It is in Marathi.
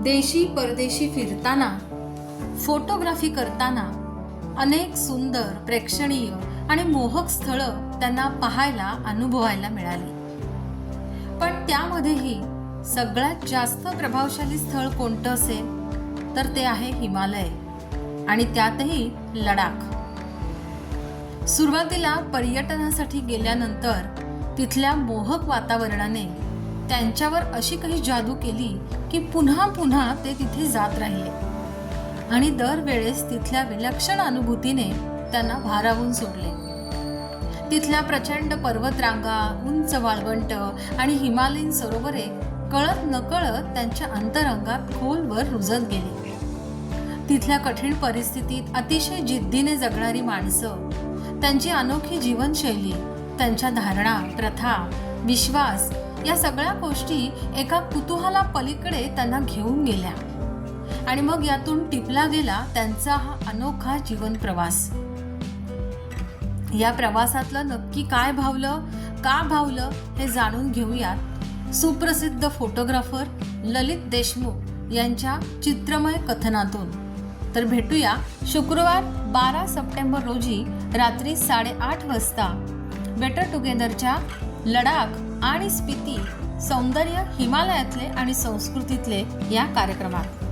देशी परदेशी फिरताना फोटोग्राफी करताना अनेक सुंदर प्रेक्षणीय आणि मोहक स्थळं त्यांना पाहायला अनुभवायला मिळाली. पण त्यामध्येही सगळ्यात जास्त प्रभावशाली स्थळ कोणतं असेल? तर ते आहे हिमालय आणि त्यातही लडाख. सुरुवातीला पर्यटनासाठी गेल्यानंतर तिथल्या मोहक वातावरणाने त्यांच्यावर अशी काही जादू केली की पुन्हा पुन्हा ते तिथे जात राहिले. आणि दरवेळेस तिथल्या विलक्षण अनुभूतीने त्यांना भारावून सोडले. तिथल्या प्रचंड पर्वतरांगा उंच वाळवंट आणि हिमालयीन सरोवरे कळत नकळत त्यांच्या अंतरंगात खोलवर रुजत गेली. तिथल्या कठीण परिस्थितीत अतिशय जिद्दीने जगणारी माणसं त्यांची अनोखी जीवनशैली त्यांच्या धारणा प्रथा विश्वास या सगळ्या गोष्टी एका कुतूहाला पलीकडे त्यांना घेऊन गेल्या. आणि मग यातून टिपला गेला त्यांचा हा अनोखा जीवन प्रवास. या प्रवासातलं नक्की काय भावलं का भावलं हे जाणून घेऊयात सुप्रसिद्ध फोटोग्राफर ललित देशमुख यांच्या चित्रमय कथनातून. तर भेटूया शुक्रवार बारा सप्टेंबर रोजी रात्री साडेआठ वाजता. बेटर टुगेदरच्या लडाख आणि स्पिती सौंदर्य हिमालयातले आणि संस्कृतीतले या कार्यक्रमात.